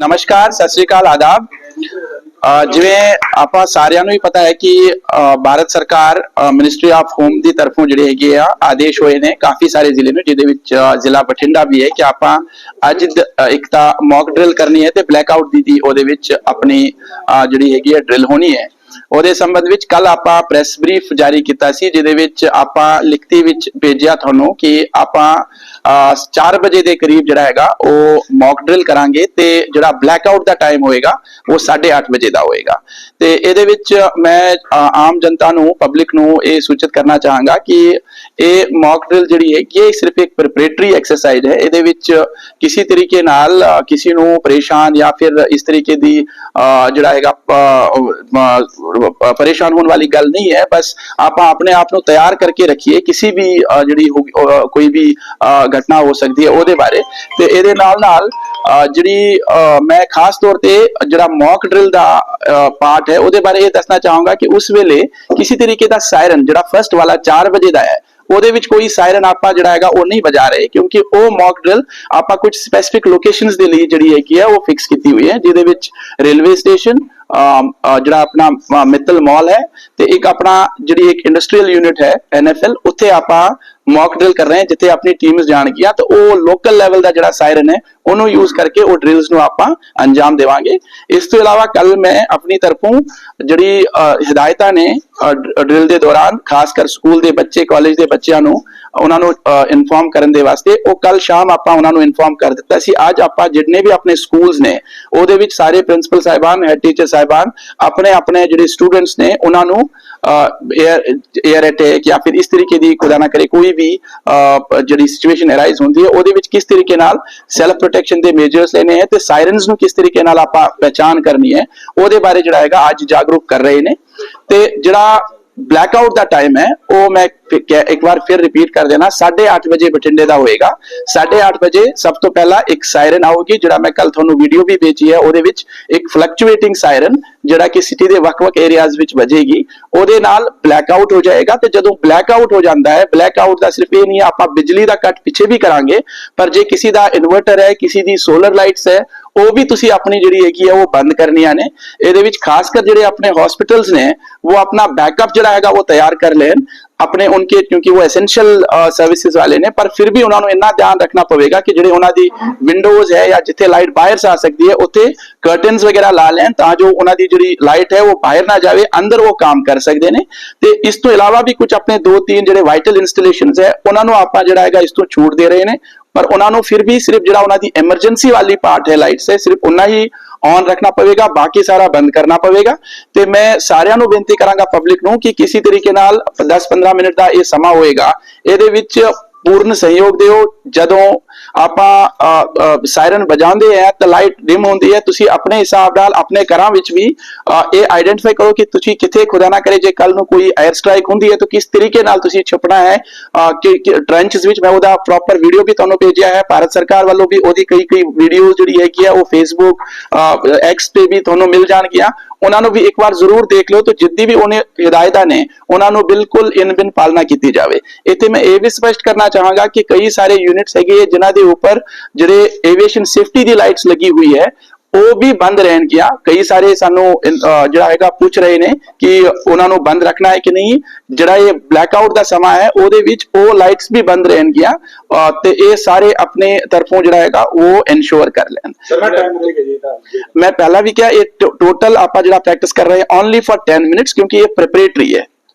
ਨਮਸਕਾਰ, ਸਤਿ ਸ੍ਰੀ ਅਕਾਲ, ਆਦਾਬ। ਜਿਵੇਂ ਆਪਾਂ ਸਾਰਿਆਂ ਨੂੰ ਹੀ ਪਤਾ ਹੈ ਕਿ ਭਾਰਤ ਸਰਕਾਰ ਮਿਨਿਸਟਰੀ ਆਫ ਹੋਮ ਦੀ ਤਰਫੋਂ ਜਿਹੜੇ ਹੈਗੇ ਆ, ਆਦੇਸ਼ ਹੋਏ ਨੇ ਕਾਫੀ ਸਾਰੇ ਜ਼ਿਲ੍ਹੇ ਨੂੰ, ਜਿਹਦੇ ਵਿੱਚ ਜ਼ਿਲ੍ਹਾ ਬਠਿੰਡਾ ਵੀ ਹੈ ਕਿ ਆਪਾਂ ਅੱਜ ਇੱਕ ਤਾਂ ਮੌਕ ਡਰਿਲ ਕਰਨੀ ਹੈ ਤੇ ਬਲੈਕਆਊਟ ਦੀ ਦੀ ਉਹਦੇ ਵਿੱਚ ਆਪਣੀ ਜਿਹੜੀ ਹੈਗੀ ਹੈ ਡਰਿਲ ਹੋਣੀ ਹੈ। ਉਹਦੇ ਸੰਬੰਧ ਵਿੱਚ ਕੱਲ ਆਪਾਂ ਪ੍ਰੈਸ ਬਰੀਫ ਜਾਰੀ ਕੀਤਾ ਸੀ, ਜਿਹਦੇ ਵਿੱਚ ਆਪਾਂ ਲਿਖਤੀ ਵਿੱਚ ਭੇਜਿਆ ਤੁਹਾਨੂੰ ਕਿ ਆਪਾਂ 4 ਵਜੇ ਦੇ ਕਰੀਬ ਜਿਹੜਾ ਹੈਗਾ, ਉਹ ਮੌਕ ਡਰਿਲ ਕਰਾਂਗੇ ਤੇ ਜਿਹੜਾ ਬਲੈਕ ਆਊਟ ਦਾ ਟਾਈਮ ਹੋਏਗਾ, ਉਹ 8:30 ਵਜੇ ਦਾ ਹੋਏਗਾ। ਤੇ ਇਹਦੇ ਵਿੱਚ ਮੈਂ ਆਮ ਜਨਤਾ ਨੂੰ ਪਬਲਿਕ ਨੂੰ ਇਹ ਸੂਚਿਤ ਕਰਨਾ ਚਾਹਾਂਗਾ ਕਿ ਇਹ ਮੌਕ ਡਰਿਲ ਜਿਹੜੀ ਹੈ, ਇਹ ਸਿਰਫ ਇੱਕ ਪ੍ਰੀਪਰੇਟਰੀ ਐਕਸਰਸਾਈਜ਼ ਹੈ। ਇਹਦੇ ਵਿੱਚ ਕਿਸੇ ਤਰੀਕੇ ਨਾਲ ਕਿਸੇ ਨੂੰ ਪਰੇਸ਼ਾਨ ਜਾਂ ਫਿਰ ਇਸ ਤਰੀਕੇ ਦੀ ਜਿਹੜਾ ਹੈਗਾ ਪਰੇਸ਼ਾਨ ਹੋਣ ਵਾਲੀ ਗੱਲ ਨਹੀਂ ਹੈ, ਬਸ ਆਪਾਂ ਆਪਣੇ ਆਪ ਨੂੰ ਤਿਆਰ ਕਰਕੇ ਰੱਖੀਏ, ਕਿਸੇ ਵੀ ਜਿਹੜੀ ਕੋਈ ਵੀ ਘਟਨਾ ਹੋ ਸਕਦੀ ਹੈ ਉਹਦੇ ਬਾਰੇ। ਤੇ ਇਹਦੇ ਨਾਲ ਨਾਲ ਜਿਹੜੀ ਮੈਂ ਖਾਸ ਤੌਰ ਤੇ ਜਿਹੜਾ ਮੌਕ ਡਰਿਲ ਦਾ ਪਾਰਟ ਹੈ, ਉਹਦੇ ਬਾਰੇ ਇਹ ਦੱਸਣਾ ਚਾਹਾਂਗਾ ਕਿ ਉਸ ਵੇਲੇ ਕਿਸੇ ਤਰੀਕੇ ਦਾ ਸਾਇਰਨ ਜਿਹੜਾ ਫਰਸਟ ਵਾਲਾ 4 ਵਜੇ ਦਾ ਹੈ ਉਹਦੇ ਵਿੱਚ ਕੋਈ ਸਾਇਰਨ ਆਪਾਂ ਜਿਹੜਾ ਹੈਗਾ ਉਹ ਨਹੀਂ ਵਜਾ ਰਹੇ ਕਿਉਂਕਿ ਉਹ ਮੌਕ ਡਰਿਲ ਆਪਾਂ ਕੁਝ ਸਪੈਸਿਫਿਕ ਲੋਕੇਸ਼ਨਸ ਦੇ ਲਈ ਜਿਹੜੀ ਹੈਗੀ ਹੈ ਉਹ ਫਿਕਸ ਕੀਤੀ ਹੋਈ ਹੈ ਜਿਹਦੇ ਵਿੱਚ ਰੇਲਵੇ ਸਟੇਸ਼ਨ ਜਿਹੜਾ ਆਪਣਾ ਮਿੱਤਲ ਮਾਲ ਹੈ ਤੇ ਇੱਕ ਆਪਣਾ ਜਿਹੜੀ ਇੱਕ ਇੰਡਸਟਰੀਅਲ ਯੂਨਿਟ ਹੈ ਐਨਐਫਐਲ ਉੱਥੇ ਆਪਾਂ ਮੌਕ ਡਰਿਲ ਕਰ ਰਹੇ ਹਾਂ ਜਿੱਥੇ ਆਪਣੀ ਟੀਮਸ ਜਾਣਗੀਆਂ ਤਾਂ ਉਹ ਲੋਕਲ ਲੈਵਲ ਦਾ ਜਿਹੜਾ ਸਾਇਰਨ ਹੈ ਉਹਨੂੰ ਯੂਜ਼ ਕਰਕੇ ਉਹ ਡਰਿਲਸ ਨੂੰ ਆਪਾਂ ਅੰਜਾਮ ਦੇਵਾਂਗੇ। ਇਸ ਤੋਂ ਇਲਾਵਾ ਕੱਲ ਮੈਂ ਆਪਣੀ ਤਰਫੋਂ ਜਿਹੜੀ ਅ, ਹਦਾਇਤਾਂ ਨੇ ਡਰਿਲ ਦੇ ਦੌਰਾਨ, ਖਾਸ ਕਰ ਸਕੂਲ ਦੇ ਬੱਚੇ ਕਾਲਜ ਦੇ ਬੱਚਿਆਂ ਨੂੰ ਉਹਨਾਂ ਨੂੰ ਇਨਫੋਰਮ ਕਰਨ ਦੇ ਵਾਸਤੇ, ਉਹ ਕੱਲ ਸ਼ਾਮ ਆਪਾਂ ਉਹਨਾਂ ਨੂੰ ਇਨਫੋਰਮ ਕਰ ਦਿੱਤਾ ਸੀ। ਅੱਜ ਆਪਾਂ ਜਿੰਨੇ ਵੀ ਆਪਣੇ ਸਕੂਲਸ ਨੇ, ਉਹਦੇ ਵਿੱਚ ਸਾਰੇ ਪ੍ਰਿੰਸੀਪਲ ਸਾਹਿਬਾਨ ਹੈਡ ਟੀਚਰ ਸਾਹਿਬਾਨ, ਆਪਣੇ ਆਪਣੇ ਜਿਹੜੇ ਸਟੂਡੈਂਟਸ ਨੇ, ਉਹਨਾਂ ਨੂੰ ਏਅਰ 에ਅਰ ਅਟੈਕ ਜਾਂ ਫਿਰ ਇਸ ਤਰੀਕੇ ਦੀ ਖੁਦਾ ਨਾ ਕਰੇ ਕੋਈ ਵੀ ਜਿਹੜੀ ਸਿਚੁਏਸ਼ਨ ਅਰਾਈਜ਼ ਹੁੰਦੀ ਹੈ, ਉਹਦੇ ਵਿੱਚ ਕਿਸ ਤਰੀਕੇ ਨਾਲ ਸੈਲਫ ਪ੍ਰੋਟੈਕਸ਼ਨ ਦੇ ਮੇਜਰਸ ਲੈਣੇ ਹੈ ਤੇ ਸਾਇਰਨਸ ਨੂੰ ਕਿਸ ਤਰੀਕੇ ਨਾਲ ਆਪਾਂ ਪਹਿਚਾਨ ਕਰਨੀ ਹੈ, ਉਹਦੇ ਬਾਰੇ ਜਿਹੜਾ ਹੈਗਾ ਅੱਜ ਜਾਗਰੂਕ ਕਰ ਰਹੇ ਨੇ। ਤੇ ਜਿਹੜਾ ਬਲੈਕਆਊਟ ਦਾ ਟਾਈਮ ਹੈ, ਉਹ ਮੈਂ ਇੱਕ ਵਾਰ ਫਿਰ ਰਿਪੀਟ ਕਰ ਦੇਣਾ 8:30 ਵਜੇ ਬਠਿੰਡੇ ਦਾ ਹੋਏਗਾ। 8:30 ਵਜੇ ਸਭ ਤੋਂ ਪਹਿਲਾਂ ਇੱਕ ਸਾਇਰਨ ਆਊਗੀ, ਜਿਹੜਾ ਮੈਂ ਕੱਲ ਤੁਹਾਨੂੰ ਵੀਡੀਓ ਵੀ ਭੇਜੀ ਹੈ, ਉਹਦੇ ਵਿੱਚ ਇੱਕ ਫਲਕਚੁਏਟਿੰਗ ਸਾਇਰਨ ਜਿਹੜਾ ਕਿ ਸਿਟੀ ਦੇ ਵੱਖ-ਵੱਖ ਏਰੀਆਜ਼ ਵਿੱਚ ਵੱਜੇਗੀ। ਉਹਦੇ ਨਾਲ ਬਲੈਕਆਊਟ ਹੋ ਜਾਏਗਾ ਤੇ ਜਦੋਂ ਬਲੈਕਆਊਟ ਹੋ ਜਾਂਦਾ ਹੈ ਬਲੈਕਆਊਟ ਦਾ ਸਿਰਫ ਇਹ ਨਹੀਂ ਹੈ, ਆਪਾਂ ਬਿਜਲੀ ਦਾ ਕੱਟ ਪਿੱਛੇ ਵੀ ਕਰਾਂਗੇ, ਪਰ ਜੇ ਕਿਸੇ ਦਾ ਇਨਵਰਟਰ ਹੈ, ਕਿਸੇ ਦੀ ਸੋਲਰ ਲਾਈਟਸ ਹੈ ਉਹ ਵੀ ਤੁਸੀਂ ਆਪਣੀ ਜਿਹੜੀ ਹੈਗੀ ਹੈ ਉਹ ਬੰਦ ਕਰਨੀਆਂ ਨੇ। ਇਹਦੇ ਵਿੱਚ ਖਾਸ ਕਰ ਜਿਹੜੇ ਆਪਣੇ ਹਸਪੀਟਲਸ ਨੇ, ਉਹ ਆਪਣਾ ਬੈਕਅਪ ਜਿਹੜਾ ਹੈਗਾ, ਉਹ ਤਿਆਰ ਕਰ ਲੈਣ। ਆਪਣੇ ਉਨਕੇ, ਕਿਉਂਕਿ ਉਹ ਐਸੈਂਸ਼ੀਅਲ ਸਰਵਿਸਿਜ਼ ਵਾਲੇ ਨੇ, ਪਰ ਫਿਰ ਵੀ ਉਹਨਾਂ ਨੂੰ ਇੰਨਾ ਧਿਆਨ ਰੱਖਣਾ ਪਵੇਗਾ ਕਿ ਜਿਹੜੇ ਉਹਨਾਂ ਦੀ ਵਿੰਡੋਜ਼ ਹੈ ਜਾਂ ਜਿੱਥੇ ਲਾਈਟ ਬਾਹਰ ਆ ਸਕਦੀ ਹੈ, ਉੱਥੇ ਕਰਟਨਸ ਵਗੈਰਾ ਲਾ ਲੈਣ ਤਾਂ ਜੋ ਉਹਨਾਂ ਦੀ ਜਿਹੜੀ ਲਾਈਟ ਹੈ ਉਹ ਬਾਹਰ ਨਾ ਜਾਵੇ, ਅੰਦਰ ਉਹ ਕੰਮ ਕਰ ਸਕਦੇ ਨੇ। ਤੇ ਇਸ ਤੋਂ ਇਲਾਵਾ ਵੀ ਕੁਝ ਆਪਣੇ ਦੋ ਤਿੰਨ ਜਿਹੜੇ ਵਾਈਟਲ ਇੰਸਟਾਲੇਸ਼ਨਸ ਹੈ, ਉਹਨਾਂ ਨੂੰ ਆਪਾਂ ਜਿਹੜਾ ਹੈਗਾ ਇਸ ਤੋਂ ਛੂਟ ਦੇ ਰਹੇ ਨੇ, ਪਰ ਉਹਨਾਂ ਨੂੰ ਫਿਰ ਵੀ ਸਿਰਫ ਜਿਹੜਾ ਉਹਨਾਂ ਦੀ ਐਮਰਜੈਂਸੀ ਵਾਲੀ ਪਾਰਟ ਹੈ ਲਾਈਟਸ ਹੈ, ਸਿਰਫ ਉਹਨਾਂ ਹੀ ਔਨ ਰੱਖਣਾ ਪਵੇਗਾ, ਬਾਕੀ ਸਾਰਾ ਬੰਦ ਕਰਨਾ ਪਵੇਗਾ। ਤੇ ਮੈਂ ਸਾਰਿਆਂ ਨੂੰ ਬੇਨਤੀ ਕਰਾਂਗਾ ਪਬਲਿਕ ਨੂੰ ਕਿ ਕਿਸੇ ਤਰੀਕੇ ਨਾਲ 10-15 ਮਿੰਟ ਦਾ ਇਹ ਸਮਾਂ ਹੋਏਗਾ, ਇਹਦੇ ਵਿੱਚ ਪੂਰਨ ਸਹਿਯੋਗ ਦਿਓ। ਜਦੋਂ ਆਪਾਂ ਸਾਇਰਨ ਵਜਾਉਂਦੇ ਆ, ਤਾਂ ਲਾਈਟ ਡਿਮ ਹੁੰਦੀ ਹੈ। ਤੁਸੀਂ ਆਪਣੇ ਹਿਸਾਬ ਨਾਲ ਆਪਣੇ ਘਰਾਂ ਵਿੱਚ ਵੀ ਇਹ ਆਈਡੈਂਟੀਫਾਈ ਕਰੋ ਕਿ ਤੁਸੀਂ ਕਿੱਥੇ ਖੁਦਾ ਨਾ ਕਰੇ, ਜੇ ਕੱਲ ਨੂੰ ਕੋਈ 에ਅਰ ਸਟ੍ਰਾਈਕ ਹੁੰਦੀ ਹੈ, ਤਾਂ ਕਿਸ ਤਰੀਕੇ ਨਾਲ ਤੁਸੀਂ ਛੁਪਣਾ ਹੈ। ਕਿ ਟ੍ਰੈਂਚਸ ਵਿੱਚ ਮੈਂ ਉਹਦਾ ਪ੍ਰੋਪਰ ਵੀਡੀਓ ਵੀ ਤੁਹਾਨੂੰ ਭੇਜਿਆ ਹੈ। ਭਾਰਤ ਸਰਕਾਰ ਵੱਲੋਂ ਵੀ ਉਹਦੀ ਕਈ ਕਈ ਵੀਡੀਓਜ਼ ਜਿਹੜੀ ਹੈਗੀ ਆ, ਉਹ ਫੇਸਬੁੱਕ ਐਕਸ ਤੇ ਵੀ ਤੁਹਾਨੂੰ ਮਿਲ ਜਾਣਗੀਆਂ। ਉਹਨਾਂ ਨੂੰ ਵੀ ਇੱਕ ਵਾਰ ਜ਼ਰੂਰ ਦੇਖ ਲਿਓ ਤੇ ਜਿੱਦੀ ਵੀ ਉਹਨੇ ਹਦਾਇਤਾਂ ਨੇ, ਉਹਨਾਂ ਨੂੰ ਬਿਲਕੁਲ ਇਨ ਬਿਨ ਪਾਲਣਾ ਕੀਤੀ ਜਾਵੇ। ਇੱਥੇ ਮੈਂ ਇਹ ਵੀ ਸਪਸ਼ਟ ਕਰਨਾ ਚਾਹਾਂਗਾ ਕਿ ਕਈ ਸਾਰੇ ਯੂਨਿਟਸ ਹੈਗੇ ਆ ਜਿਨ੍ਹਾਂ ਦੇ ਉੱਪਰ ਜਿਹੜੇ ਏਵੀਏਸ਼ਨ ਸੇਫਟੀ ਦੀ ਲਾਈਟਸ ਲੱਗੀ ਹੋਈ ਹੈ ਉਹ ਵੀ ਬੰਦ ਰਹਿਣਗੀਆਂ ਕਈ ਸਾਰੇ ਸਾਨੂੰ ਜਿਹੜਾ ਹੈਗਾ ਪੁੱਛ ਰਹੇ ਨੇ ਕਿ ਉਹਨਾਂ ਨੂੰ ਬੰਦ ਰੱਖਣਾ ਹੈ ਕਿ ਨਹੀਂ। ਜਿਹੜਾ ਇਹ ਬਲੈਕਆਊਟ ਦਾ ਸਮਾਂ ਹੈ ਉਹਦੇ ਵਿੱਚ ਉਹ ਲਾਈਟਸ ਵੀ ਬੰਦ ਰਹਿਣਗੀਆਂ ਤੇ ਇਹ ਸਾਰੇ ਆਪਣੇ ਤਰਫੋਂ ਜਿਹੜਾ ਹੈਗਾ ਉਹ ਇਨਸ਼ੋਰ ਕਰ ਲੈਣ। ਮੈਂ ਪਹਿਲਾਂ ਵੀ ਕਿਹਾ ਇਹ ਟੋਟਲ ਆਪਾਂ ਜਿਹੜਾ ਪ੍ਰੈਕਟਿਸ ਕਰ ਰਹੇ ਹਾਂ ਓਨਲੀ ਫॉर 10 ਮਿੰਟਸ ਕਿਉਂਕਿ ਇਹ ਪ੍ਰੀਪਰੇਟਰੀ ਹੈ।